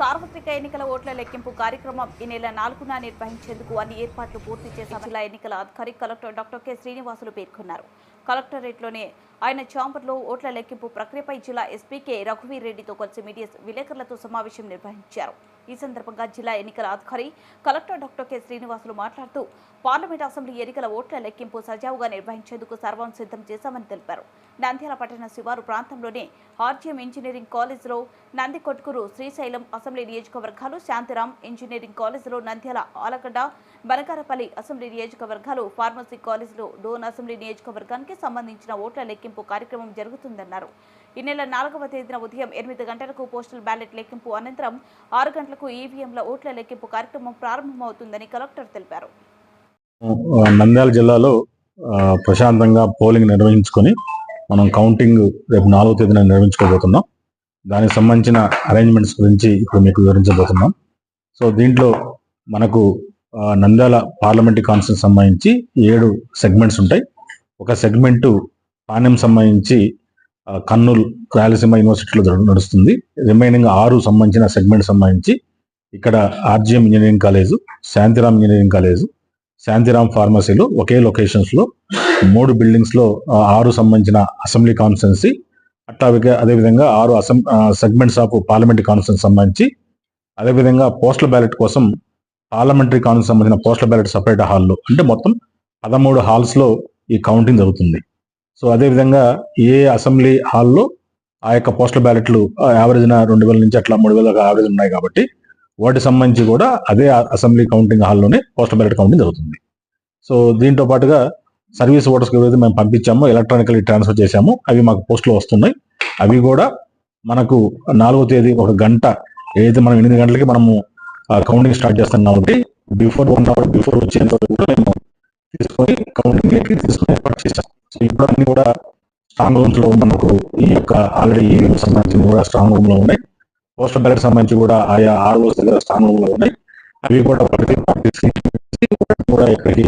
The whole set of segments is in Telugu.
సార్వత్రిక ఎన్నికల ఓట్ల లెక్కింపు కార్యక్రమం ఈ నెల నాలుగున నిర్వహించేందుకు అన్ని ఏర్పాట్లు పూర్తి చేశామని జిల్లా ఎన్నికల అధికారి కలెక్టర్ డాక్టర్ కె శ్రీనివాసులు పేర్కొన్నారు. కలెక్టరేట్లోనే ఆయన ఛాంబర్లో ఓట్ల లెక్కింపు ప్రక్రియపై జిల్లా ఎస్పీ కె రఘువీర్ రెడ్డితో కలిసి మీడియా విలేకరులతో సమావేశం నిర్వహించారు. ఈ సందర్భంగా జిల్లా ఎన్నికల అధికారి కలెక్టర్ డాక్టర్ కె శ్రీనివాసులు మాట్లాడుతూ పార్లమెంట్ అసెంబ్లీ ఎన్నికల ఓట్ల లెక్కింపు సజావుగా నిర్వహించేందుకు సర్వం సిద్ధం చేశామని తెలిపారు. నంద్యాల పట్టణ శివారు ప్రాంతంలోనే ఆర్జీఎం ఇంజనీరింగ్ కాలేజీలో నందికొట్కూరు శ్రీశైలం అసెంబ్లీ నియోజకవర్గాలు శాంతిరాం ఇంజనీరింగ్ కాలేజీలో నంద్యాల ఆలగడ్డ బనకారపల్లి అసెంబ్లీ నియోజకవర్గాలు ఫార్మసీ కాలేజీలో డోన్ అసెంబ్లీ నియోజకవర్గానికి సంబంధించిన ఓట్ల లెక్కింపు కార్యక్రమం జరుగుతుందన్నారు. ఈ నెల నాలుగవ తేదీన ఉదయం ఎనిమిది గంటలకు పోస్టల్ బ్యాలెట్ లెక్కింపు అనంతరం ఆరు గంటలకు ఈవీఎంల ఓట్ల లెక్కింపు కార్యక్రమం ప్రారంభమవుతుందని కలెక్టర్ తెలిపారు. నంద్యాల జిల్లాలో ప్రశాంతంగా పోలింగ్ నిర్వహించుకొని మనం కౌంటింగ్ రేపు నాలుగో తేదీన నిర్వహించుకోబోతున్నాం. దానికి సంబంధించిన అరేంజ్మెంట్స్ గురించి ఇప్పుడు మీకు వివరించబోతున్నాం. సో దీంట్లో మనకు నంద్యాల పార్లమెంటరీ కాన్స్టిట్యూన్స్ సంబంధించి ఏడు సెగ్మెంట్స్ ఉంటాయి. ఒక సెగ్మెంట్ పాణ్యం సంబంధించి కర్నూలు రాయలసీమ యూనివర్సిటీలో నడుస్తుంది. రిమైనింగ్ ఆరు సంబంధించిన సెగ్మెంట్ సంబంధించి ఇక్కడ RGM engineering college Shantiram engineering college Shantiram ఫార్మసీలో ఒకే లొకేషన్స్లో మూడు బిల్డింగ్స్లో ఆరు సంబంధించిన అసెంబ్లీ కాన్స్టిట్యున్సీ అట్లాగే అదేవిధంగా ఆరు assembly segments of parliamentary constituency సంబంధించి అదేవిధంగా పోస్టల్ బ్యాలెట్ కోసం పార్లమెంటరీ కాన్స్టిట్యూన్సీ సంబంధించిన పోస్టల్ బ్యాలెట్ సపరేట్ హాల్లో. అంటే మొత్తం పదమూడు హాల్స్లో ఈ కౌంటింగ్ జరుగుతుంది. సో అదేవిధంగా ఏ అసెంబ్లీ హాల్లో ఆ యొక్క పోస్టల్ బ్యాలెట్లు యావరేజ్న రెండు వేల నుంచి అట్లా మూడు వేల యావరేజ్ ఉన్నాయి కాబట్టి వాటికి సంబంధించి కూడా అదే అసెంబ్లీ కౌంటింగ్ హాల్లోనే పోస్టల్ బ్యాలెట్ కౌంటింగ్ జరుగుతుంది. సో దీంతో పాటుగా సర్వీస్ ఓటర్స్కి ఏదైతే మేము పంపించామో ఎలక్ట్రానికల్లీ ట్రాన్స్ఫర్ చేశామో అవి మాకు పోస్టులో వస్తున్నాయి. అవి కూడా మనకు నాలుగో తేదీ ఒక గంట ఏదైతే మనం ఎనిమిది గంటలకి మనము కౌంటింగ్ స్టార్ట్ చేస్తాం కాబట్టి బిఫోర్ వన్ అవర్ బిఫోర్ వచ్చేంత వరకు కూడా మేము తీసుకొని కౌంటింగ్ తీసుకొని ఏర్పాటు చేశాం. ఇప్పుడు అన్ని కూడా స్ట్రాంగ్ రూమ్స్లో మనకు ఈ యొక్క ఆల్రెడీ సంబంధించిన కూడా స్ట్రాంగ్ రూమ్లో ఉన్నాయి. పోస్టల్ బ్యాలెట్ సంబంధించి కూడా ఆయా ఆర్ఓస్ దగ్గర స్ట్రాంగ్ రూమ్లో ఉన్నాయి. అవి కూడా ప్రతి పార్టీ కూడా ఇక్కడికి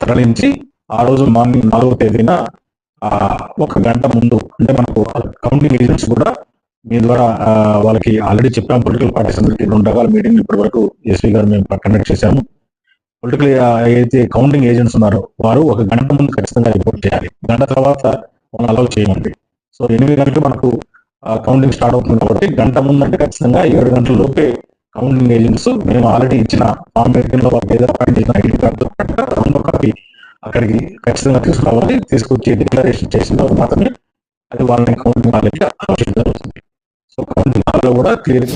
తరలించి ఆ రోజు మార్నింగ్ నాలుగో తేదీన ఒక గంట ముందు అంటే మనకు కౌంటింగ్ ఏజెంట్స్ కూడా మీ ద్వారా వాళ్ళకి ఆల్రెడీ చెప్పాం పొలిటికల్ పార్టీస్ అందరికీ రెండు రకాల మీటింగ్ ఇప్పటి వరకు ఎస్పీ గారు మేము కండక్ట్ చేశాము. పొలిటికల్ అయితే కౌంటింగ్ ఏజెంట్స్ ఉన్నారో వారు ఒక గంట ముందు ఖచ్చితంగా రిపోర్ట్ చేయాలి. గంట తర్వాత వాళ్ళు అలౌ చేయమండి. సో ఎనిమిది గంటలకు మనకు కౌంటింగ్ స్టార్ట్ అవుతుంది కాబట్టి గంట ముందు అంటే ఖచ్చితంగా ఏడు గంటల లోపే కౌంటింగ్ ఏజెంట్స్ మేము ఆల్రెడీ ఇచ్చిన ఫామ్లో వాళ్ళకి ఏదో పాయింట్ చేసిన ఐడి కార్డు రెండో కాపీ అక్కడికి ఖచ్చితంగా తీసుకురావాలి. తీసుకొచ్చి డిక్లరేషన్ చేసిన తర్వాత మాత్రమే అది వాళ్ళని కౌంటింగ్ వాళ్ళకి అవసరం జరుగుతుంది. సో కౌంటింగ్ వాళ్ళు కూడా క్లియర్